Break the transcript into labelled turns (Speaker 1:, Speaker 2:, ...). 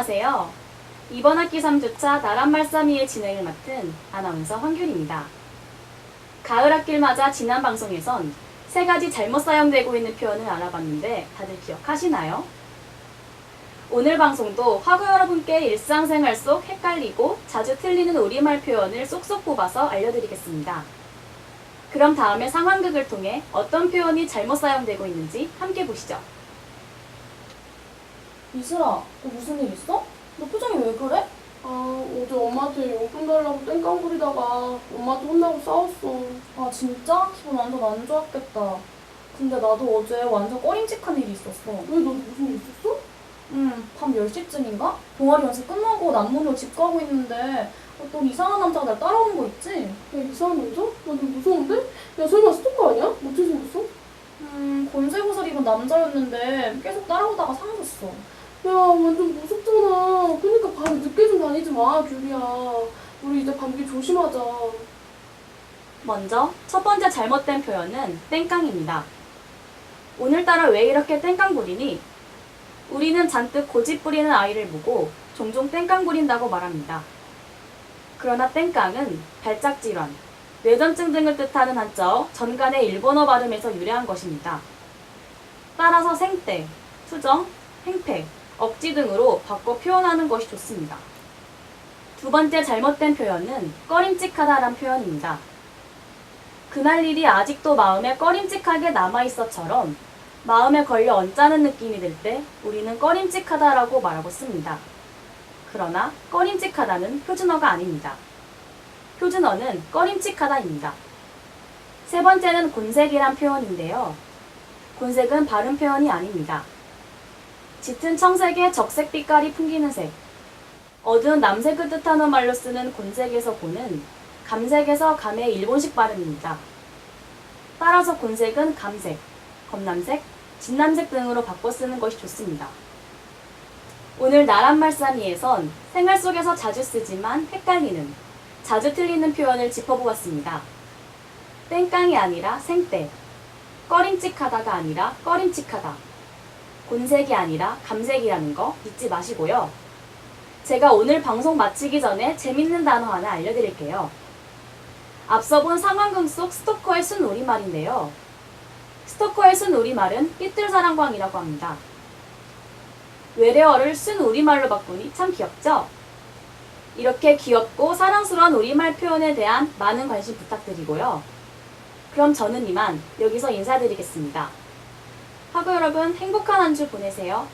Speaker 1: 안녕하세요. 이번 학기 3주차 나란말싸미의 진행을 맡은 아나운서 황균입니다. 가을 학기를 맞아 지난 방송에선 세 가지 잘못 사용되고 있는 표현을 알아봤는데 다들 기억하시나요? 오늘 방송도 화구 여러분께 일상생활 속 헷갈리고 자주 틀리는 우리말 표현을 쏙쏙 뽑아서 알려드리겠습니다. 그럼 다음에 상황극을 통해 어떤 표현이 잘못 사용되고 있는지 함께 보시죠.
Speaker 2: 이슬아, 너 무슨 일 있어? 너 표정이 왜 그래?
Speaker 3: 아, 어제 엄마한테 용돈 달라고 땡깡 부리다가 엄마한테 혼나고 싸웠어.
Speaker 2: 아 진짜? 기분 완전 안 좋았겠다. 근데 나도 어제 완전 꺼림칙한 일이 있었어.
Speaker 3: 왜, 너 무슨 일 있었어?
Speaker 2: 응, 밤 10시쯤인가? 동아리 연습 끝나고 남문으로 집 가고 있는데 어떤 이상한 남자가 날 따라오는 거 있지?
Speaker 3: 야, 이상한 남자? 완전 무서운데? 야, 설마 스토커 아니야? 어떻게 생겼어?
Speaker 2: 음, 곤색 옷을 입은 남자였는데 계속 따라오다가 사라졌어.
Speaker 3: 야, 완전 무섭잖아. 그니까 밤에 늦게 좀 다니지 마, 규리야. 우리 이제 감기 조심하자.
Speaker 1: 먼저 첫 번째 잘못된 표현은 땡깡입니다. 오늘따라 왜 이렇게 땡깡 부리니? 우리는 잔뜩 고집 부리는 아이를 보고 종종 땡깡 부린다고 말합니다. 그러나 땡깡은 발작 질환, 뇌전증 등을 뜻하는 한자어 전간의 일본어 발음에서 유래한 것입니다. 따라서 생떼, 수정, 행패, 억지 등으로 바꿔 표현하는 것이 좋습니다. 두 번째 잘못된 표현은 꺼림칙하다란 표현입니다. 그날 일이 아직도 마음에 꺼림칙하게 남아있어처럼 마음에 걸려 언짢은 느낌이 들 때 우리는 꺼림칙하다라고 말하고 씁니다. 그러나 꺼림칙하다는 표준어가 아닙니다. 표준어는 꺼림칙하다입니다. 세 번째는 곤색이란 표현인데요. 곤색은 발음 표현이 아닙니다. 짙은 청색에 적색 빛깔이 풍기는 색, 어두운 남색을 뜻하는 말로 쓰는 곤색에서 곤은 감색에서 감의 일본식 발음입니다. 따라서 곤색은 감색, 검남색, 진남색 등으로 바꿔 쓰는 것이 좋습니다. 오늘 나란말싸미에선 생활 속에서 자주 쓰지만 헷갈리는, 자주 틀리는 표현을 짚어보았습니다. 땡깡이 아니라 생떼, 꺼림칙하다가 아니라 꺼림칙하다, 곤색이 아니라 감색이라는 거 잊지 마시고요. 제가 오늘 방송 마치기 전에 재밌는 단어 하나 알려드릴게요. 앞서 본 상황극 속 스토커의 순 우리말인데요. 스토커의 순 우리말은 삐뚤사랑광이라고 합니다. 외래어를 순 우리말로 바꾸니 참 귀엽죠? 이렇게 귀엽고 사랑스러운 우리말 표현에 대한 많은 관심 부탁드리고요. 그럼 저는 이만 여기서 인사드리겠습니다. 하고 여러분 행복한 한 주 보내세요.